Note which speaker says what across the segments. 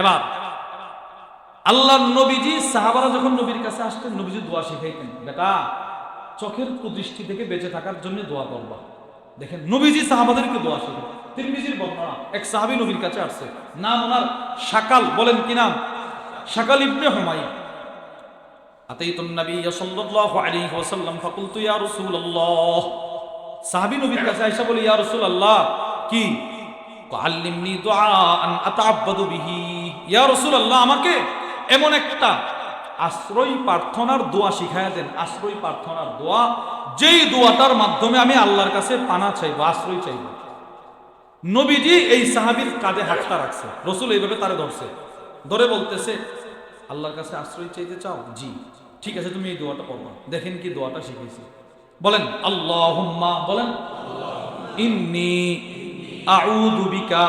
Speaker 1: এবার আল্লাহ নবীজি, সাহাবারা যখন নবীর কাছে আসতেন, নবীজি দোয়া শিখাইতেন, বেটা, চোখের কুদৃষ্টি থেকে বেঁচে থাকার জন্য দোয়া করবা। দেখেন, নবীজি সাহাবাদেরকে দোয়া শিখে তিরমিজির বর্ণনা, এক সাহাবি নবীর কাছে আসছে। নাম ওনার সাকাল বলেন কি নাম? সাকাল ইবনে হুমায়ুন। আতাইত নবী সাল্লাল্লাহু আলাইহি ওয়াসাল্লাম, ফাকুলতু ইয়া রাসূলুল্লাহ। সাহাবি নবীর কাছে আয়েশা বলে, ইয়া রাসূলুল্লাহ, কি? আল্লিমনি দুআ আন আতাআব্বাদু বিহি। ইয়া রসুল আল্লাহ আমাকে এমন একটা আশ্রয় প্রার্থনার দোয়া শিখায়া দেন। আশ্রয় প্রার্থনার দোয়া, যেই দোয়াটার মাধ্যমে আমি আল্লাহর কাছে পানা চাইব, আশ্রয় চাইব। নবীজি এই সাহাবীর কাঁধে হাতটা রাখছে। রসুল এইভাবে তারে ধরছে। ধরে বলতেছে, আল্লাহর কাছে আশ্রয় চাইতে চাও? জি। ঠিক আছে, তুমি এই দোয়াটা পড়বা। দেখেন কি দোয়াটা শিখেছি বলেন আল্লাহ বলেন, ইন্নি আউযু বিকা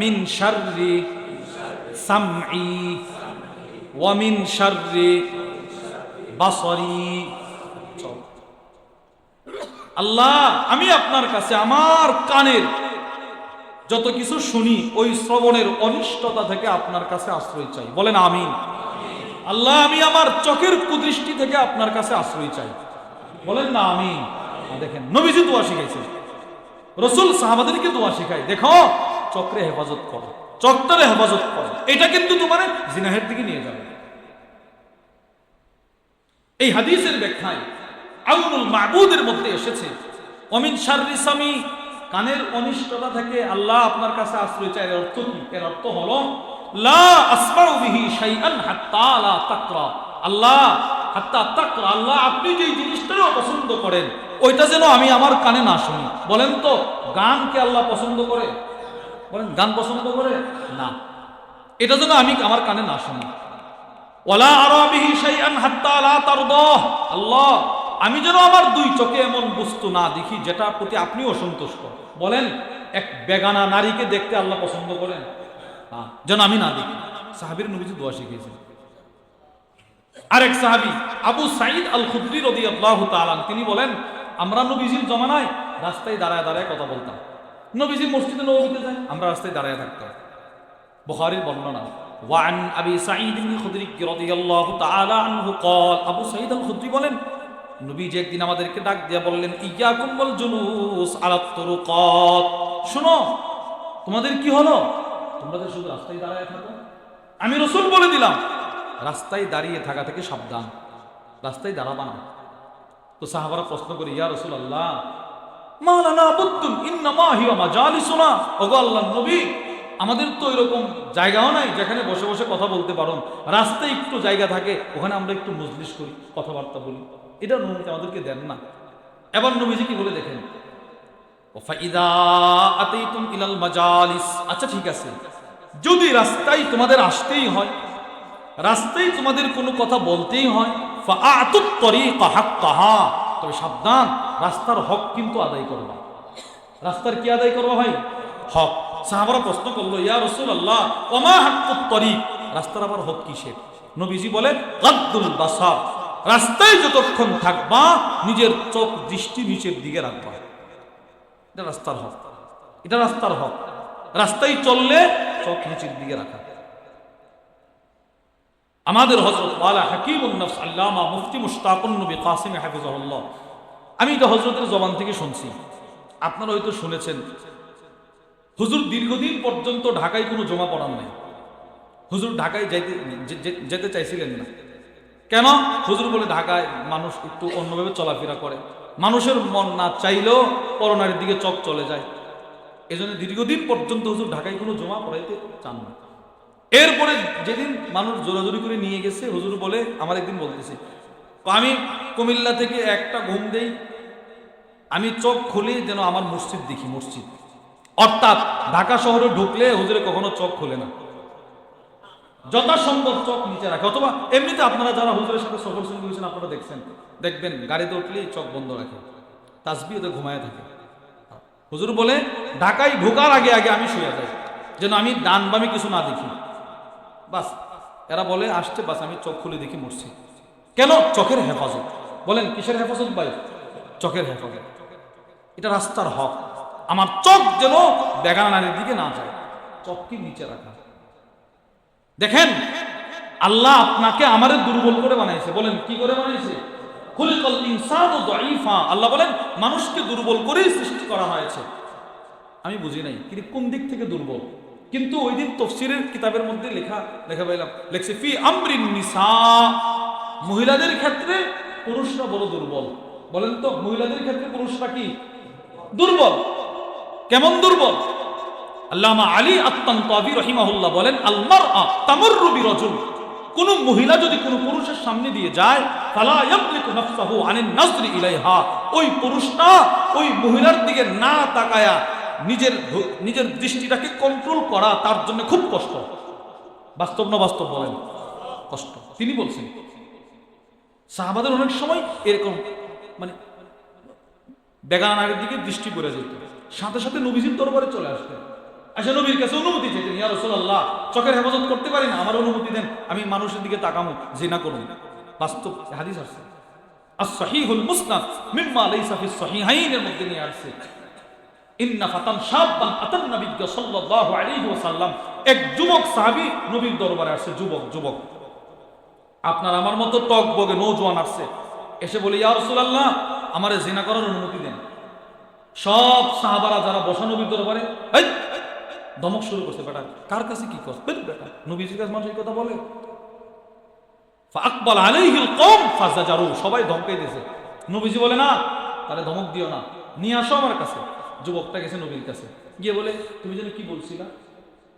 Speaker 1: মিন শাররি সামঈ ওয়া মিন শাররি বাসরি আল্লাহ, আমি আপনার কাছে আমার কানের যত কিছু শুনি, ওই শ্রবণের অনিষ্টতা থেকে আপনার কাছে আশ্রয় চাই। বলেন আমিন। আল্লাহ, আমি আমার চোখের কুদৃষ্টি থেকে আপনার কাছে আশ্রয় চাই। বলেন না আমি দেখেন, নবীজি দোয়া শিখাইছে। রসুল সাহাবাদেরকে দোয়া শিখাই দেখো, চক্রে হেফাজত করো। চক্রে হেফাজত করো। এটা কিন্তু তোমার জিনাহের দিকে নিয়ে যাবে। এই হাদিসের ব্যাখ্যায় আউনুল মাহবুদের মধ্যে এসেছে অমিন শারিসামি কানের অনিষ্টতা থেকে আল্লাহ আপনার কাছে আশ্রয় চায় অর্থ কি? এর অর্থ হলো আল্লাহ, হাত্তা আল্লাহ আপনি যেই জিনিসটাও পছন্দ করেন, ওইটা যেন আমি আমার কানে না শুনি। বলেন তো গান কে আল্লাহ পছন্দ করে? বলেন, গান পছন্দ করে? না। এটা যেন আমি আমার কানে না শুনি। ওয়ালা আরাবিহি আল্লাহ, আমি যেন আমার দুই চোখে এমন বস্তু না দেখি যেটা প্রতি আপনি অসন্তুষ্ট বলেন, এক বেগানা নারীকে দেখতে আল্লাহ পছন্দ করেন? যেন আমি না দেখি। সাহাবীর নবীজি দোয়া শিখিয়েছেন। আরেক সাহাবী, আবু সাঈদ আল খুদরি রাদিয়াল্লাহু তাআলা তিনি বলেন, আমরা নবীজির জমানায় রাস্তায় দাঁড়ায় দাঁড়ায় কথা বলতাম। নবীজি মসজিদে নবীতে যায়, আমরা রাস্তায় দাঁড়ায় থাকতাম। বুখারীর বর্ণনা ওয়ান আবি সাঈদ ইবনে খুদরি রাদিয়াল্লাহু তাআলা আনহু قال আবু সাঈদ আল খুদরি বলেন নবীজি একদিন আমাদেরকে ডাক দিয়ে বললেন ইয়াকুম ওয়াল জুলুস আলা তুরুকাত শুনো তোমাদের কি হলো তোমাদের শুধু রাস্তায় দাঁড়ায় থাকো আমি রসুল বলে দিলাম রাস্তায় দাঁড়িয়ে থাকা থেকে সাবধান রাস্তায় দাঁড়াবা না তো সাহাবারা প্রশ্ন করি ইয়া রসুল আল্লাহ মালানা বুদ্দুন ইন্নামা হিয়া মাজালিসুনা ওগো আল্লাহ নবী আমাদের তো এরকম জায়গাও নাই যেখানে বসে বসে কথা বলতে পারো রাস্তায় একটু জায়গা থাকে, ওখানে আমরা একটু মজলিস করি, কথাবার্তা বলি। এটা নবীজি আমাদেরকে দেন না। এবার নবীজি কি বলে দেখেন? আচ্ছা ঠিক আছে। যদি রাস্তায় তোমাদের আসতেই হয়, রাস্তায় তোমাদের কোনো কথা বলতেই হয় তবে সাবধান, রাস্তার হক কিন্তু আদায় করবা। রাস্তার কি আদায় করবা ভাই? হক। সাহাবারা প্রশ্ন করল, ইয়া রসুল আল্লাহ ওমা হাক্কুত রাস্তার আবার হক কিসের? নবীজি বলে গাদ্দুল বাসার রাস্তায় যতক্ষণ থাকবা, নিজের চোখ দৃষ্টি নিচের দিকে রাখবা। এটা রাস্তার হক। এটা রাস্তার হক। রাস্তায় চললে চোখ নিচের দিকে রাখা। আমাদের হজরত ওয়ালা হাকিম উন্নফস আল্লামা মুফতি মুশতাকুন নবী কাসিম হাফিজাহুল্লাহ। আমি এটা হজরতের জবান থেকে শুনছি। আপনারা হয়তো শুনেছেন হুজুর দীর্ঘদিন পর্যন্ত ঢাকায় কোনো জমা পড়ান নাই। হুজুর ঢাকায় যাইতে যেতে চাইছিলেন না। কেন? হুজুর বলে ঢাকায় মানুষ একটু অন্যভাবে চলাফেরা করে। মানুষের মন না চাইলেও করোনার দিকে চক চলে যায়। এজন্য দীর্ঘদিন পর্যন্ত হুজুর ঢাকায় কোনো জমা পড়াইতে চান না। এরপরে যেদিন মানুষ জোরাজোরি করে নিয়ে গেছে, হুজুর বলে, আমার একদিন বলতেছে, আমি কুমিল্লা থেকে একটা ঘুম দেই। আমি চোখ খুলি যেন আমার মসজিদ দেখি, মসজিদ। অর্থাৎ ঢাকা শহরে ঢুকলে হুজুরে কখনো চোখ খুলে না। যথাসম্ভব চোখ নিচে রাখে। অথবা এমনিতে আপনারা যারা হুজুরের সাথে সফর সঙ্গী হয়েছেন আপনারা দেখছেন। দেখবেন গাড়িতে উঠলেই চোখ বন্ধ রাখে। তাসবি ওদের ঘুমায় থাকে। হুজুর বলে, ঢাকায় ঢোকার আগে আগে আমি শুয়ে যাই। যেন আমি ডান বামে কিছু না দেখি। বাস, এরা বলে, আসছে, বাস, আমি চোখ খুলে দেখি, মরছি। কেন? চোখের হেফাজত। বলেন, কিসের হেফাজত ভাই? চোখের হেফাজত। এটা রাস্তার হক। আমার চোখ যেন বেগানা নারীর দিকে না যায়। চোখকে নিচে রাখা। দেখেন, আল্লাহ আপনাকে আমারে দুর্বল করে বানাইছে। বলেন, কি করে বানাইছে? খুলিকাল ইনসানু দাঈফা। আল্লাহ বলেন, মানুষকে দুর্বল করেই সৃষ্টি করা হয়েছে। আমি বুঝি নাই কিন্তু কোন দিক থেকে দুর্বল? কিন্তু ওই দিন তফসিরের কিতাবের মধ্যে লেখা লেখা পাইলাম, লেখছে, ফি আমরিন মহিলাদের ক্ষেত্রে পুরুষরা বড় দুর্বল। বলেন তো, মহিলাদের ক্ষেত্রে পুরুষরা কি? দুর্বল। কেমন দুর্বল? আল্লামা আলী আত্মান্তাবি রহিমাহুল্লাহ বলেন আলমার তামরু বিরজুল। কোন মহিলা যদি কোনো পুরুষের সামনে দিয়ে যায় ওই ওই মহিলার দিকে না নিজের নিজের দৃষ্টিটাকে কন্ট্রোল করা তার জন্য খুব কষ্ট। বাস্তব না বাস্তব বলেন? কষ্ট। তিনি বলছেন, সাহাবাদের অনেক সময় এরকম মানে বেগানার দিকে দৃষ্টি পড়ে যেত। সাথে সাথে নবীজির দরবারে চলে আসতেন আচ্ছা নবীর কাছে অনুমতি চাইতেন ইয়া রাসূলুল্লাহ, চোখের হেফাজত করতে পারি না, আমার অনুমতি দেন, আমি মানুষের দিকে তাকামু, জিনা করুন বাস্তব হাদিস আসছে। as-sahihul musnad mimma laysa fi as-sahihayn মধ্যে নিয়ে আসছে। ইন্না ফাতান শাব্বান আতান নবিয়্য সাল্লাল্লাহু আলাইহি ওয়াসাল্লাম। এক যুবক সাহাবী নবীর দরবারে আসছে, যুবক যুবক, আপনার আমার মতো টক বগে নৌজওয়ান আসছে। এসে বলে, ইয়া রাসূলুল্লাহ, আমারে জিনা করার অনুমতি দেন। সব সাহাবারা যারা বসা নবীর দরবারে দমক শুরু করছে, বেটা, কার কাছে কি করছে বেটা, নবীজির কাছে মানুষ এই কথা বলে। আকবাল আলাইহিল কম ফাজাজারু। সবাই ধমকাই দিয়েছে নবীজি বলে, না, তাহলে ধমক দিও না, নিয়ে আসো আমার কাছে। যুবকটা গেছে নবীর কাছে। গিয়ে বলে, তুমি যেন কি বলছিলা?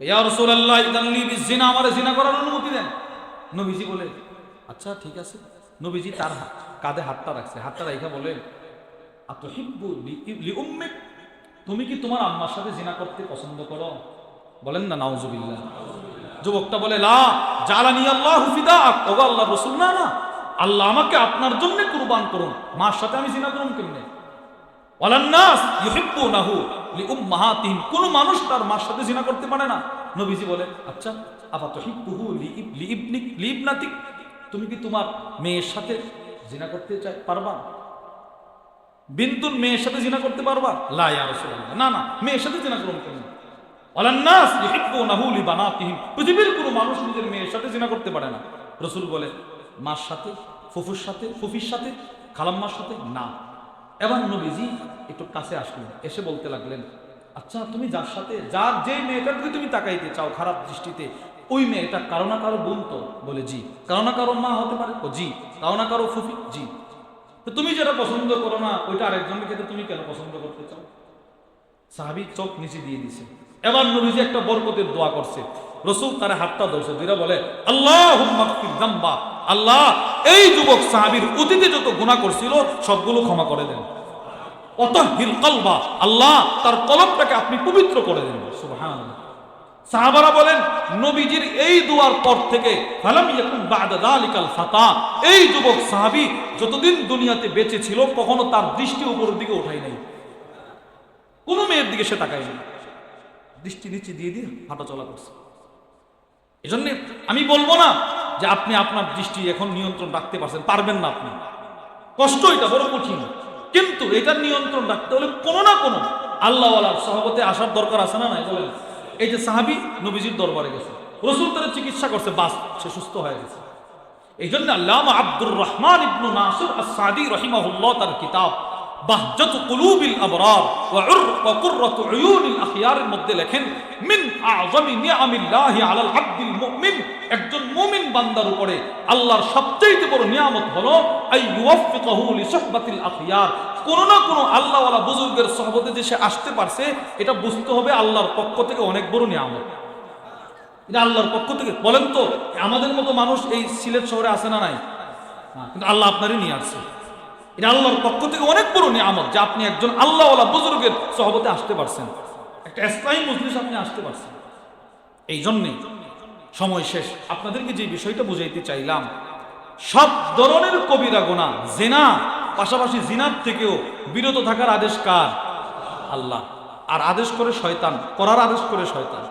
Speaker 1: ইয়া রাসূলুল্লাহ, ইদান লি বিজিনা আমারে জিনা করার অনুমতি দেন। নবীজি বলে আচ্ছা ঠিক আছে। নবীজি তার কাঁধে হাতটা রাখছে। হাতটা রাইখা বলে তুমি কি তোমার আম্মার সাথে জিনা করতে পছন্দ করো? বলেন না, নাউজুবিল্লাহ। যুবকটা বলে, লা, জালানি আল্লাহ হুফিদা আল্লাহ রসুল, না না, আল্লাহ আমাকে আপনার জন্য কুরবান করুন। মার সাথে আমি জিনা করুন কেমনে? ওয়ালান্নাস ইউহিব্বুনাহু লিউম্মাহাতিহিম কোন মানুষ তার মার সাথে জিনা করতে পারে না। নবীজি বলে আচ্ছা আফা তুহিব্বুহু লিইব লিইবনিক লিইবনাতিক তুমি কি তোমার মেয়ের সাথে জিনা করতে চাই, পারবা? বিন্তুর মেয়ের সাথে জিনা করতে পারবা? লা ইয়া না না, মেয়ের সাথে জিনা করুন কেন? পৃথিবীর কোনো মানুষ নিজের মেয়ের সাথে জিনা করতে পারে না। রাসূল বলে, মার সাথে, ফুফুর সাথে, ফুফির সাথে, খালাম্মার সাথে? না। এবার নবীজি একটু কাছে আসলেন, এসে বলতে লাগলেন আচ্ছা তুমি যার সাথে, যার যে মেয়েটার দিকে তুমি তাকাইতে চাও খারাপ দৃষ্টিতে, ওই মেয়েটা কারও না কারও বোন বলে, জি। কারও না কারও মা হতে পারে? ও, জি। কারও না কারও ফুফি? জি। তুমি যেটা পছন্দ করো না, ওইটা আরেকজনের ক্ষেত্রে তুমি কেন পছন্দ করতে চাও? সাহাবি চোখ নিচে দিয়ে দিছে। এবার নবীজি একটা বরকতের দোয়া করছে। রসুল তার হাতটা ধরছে দুইটা বলে আল্লাহ জাম্বা আল্লাহ, এই যুবক সাহাবির অতীতে যত গুণা করছিল, সবগুলো ক্ষমা করে দেন। অতহিল কলবা, আল্লাহ তার কলবটাকে আপনি পবিত্র করে দেন। সুবহানাল্লাহ। সাহাবারা বলেন, নবীজির এই দুয়ার পর থেকে এই যুবক সাহাবী যতদিন দুনিয়াতে বেঁচে ছিল, কখনো তার দৃষ্টি উপরের দিকে ওঠাই নাই। কোনো মেয়ের দিকে সে তাকায়নি দৃষ্টি নিচে দিয়ে দিয়ে হাঁটা চলা করছে। এই জন্যে আমি বলব না যে আপনি আপনার দৃষ্টি এখন নিয়ন্ত্রণ রাখতে পারছেন, পারবেন না আপনি। কষ্ট এটা বড় কঠিন। কিন্তু এটার নিয়ন্ত্রণ রাখতে হলে কোনো না কোনো আল্লাহওয়ালার সহবতে আসার দরকার আছে না নাই, বলেন? এই যে সাহাবি নবীজির দরবারে গেছে। রসুল তারা চিকিৎসা করছে, বাস, সে সুস্থ হয়ে গেছে। এই জন্য আল্লামা আব্দুর রহমান ইবনু নাসির আস-সাদি রহিমাহুল্লাহ তার কিতাব, বাহজাতু কুলুবিল আবরার ওয়া কুররাতু উয়ুনিল আখিয়ারের মধ্যে লেখেন, মিন আযমি নিআমিল্লাহি আলাল আবদিল মুমিন একজন মুমিন বান্দার উপরে আল্লাহর সবচেয়ে বড় নিয়ামত হলো আই ইউওয়াফিকাহু লি সুহবাতিল আখিয়ার কোন না কোনো আল্লাহওয়ালা বুজুর্গের সহবতে যে সে আসতে পারছে এটা বুঝতে হবে আল্লাহর পক্ষ থেকে অনেক বড় নিয়ামত। এটা আল্লাহর পক্ষ থেকে। বলেন তো আমাদের মতো মানুষ এই সিলেট শহরে আসে না নাই? হ্যাঁ, কিন্তু আল্লাহ আপনারই নিয়ে আসছে। এটা আল্লাহর পক্ষ থেকে অনেক বড় নিয়ামত যে আপনি একজন আল্লাহওয়ালা বুজুর্গের সহবতে আসতে পারছেন। একটা স্থায়ী মজলিস আপনি আসতে পারছেন। এই জন্যে সময় শেষ। আপনাদেরকে যে বিষয়টা বুঝাইতে চাইলাম সব ধরনের কবিরা গোনা জেনা পাশাপাশি জিনার থেকেও বিরত থাকার আদেশ কার? আল্লাহ। আর আদেশ করে শয়তান, করার আদেশ করে শয়তান।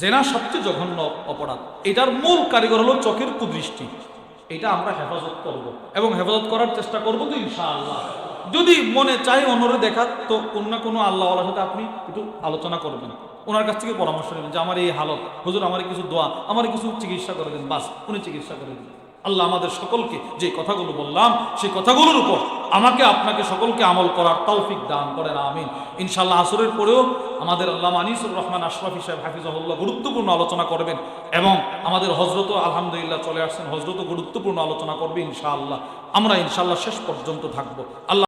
Speaker 1: জেনা সবচেয়ে জঘন্য অপরাধ। এটার মূল কারিগর হলো চোখের কুদৃষ্টি। এটা আমরা হেফাজত করব। এবং হেফাজত করার চেষ্টা করব তো ইনশাআল্লাহ। যদি মনে চাই অন্যরে দেখার, তো কোনো না কোনো আল্লাহওয়ালার সাথে আপনি একটু আলোচনা করবেন। ওনার কাছ থেকে পরামর্শ নেবেন যে, আমার এই হালত, হুজুর, আমার কিছু দোয়া, আমার কিছু চিকিৎসা করে দেন, বাস, উনি চিকিৎসা করে দিন। আল্লাহ আমাদের সকলকে যে কথাগুলো বললাম, সেই কথাগুলোর উপর আমাকে আপনাকে সকলকে আমল করার তৌফিক দান করেন, আমিন। ইনশাল্লাহ আসরের পরেও আমাদের আল্লাহ আনিসুর রহমান আশরাফি সাহেব হাফিজাহুল্লাহ গুরুত্বপূর্ণ আলোচনা করবেন এবং আমাদের হজরত আলহামদুলিল্লাহ চলে আসছেন হজরত গুরুত্বপূর্ণ আলোচনা করবে ইনশাআল্লাহ। আমরা ইনশাআল্লাহ শেষ পর্যন্ত থাকব। আল্লাহ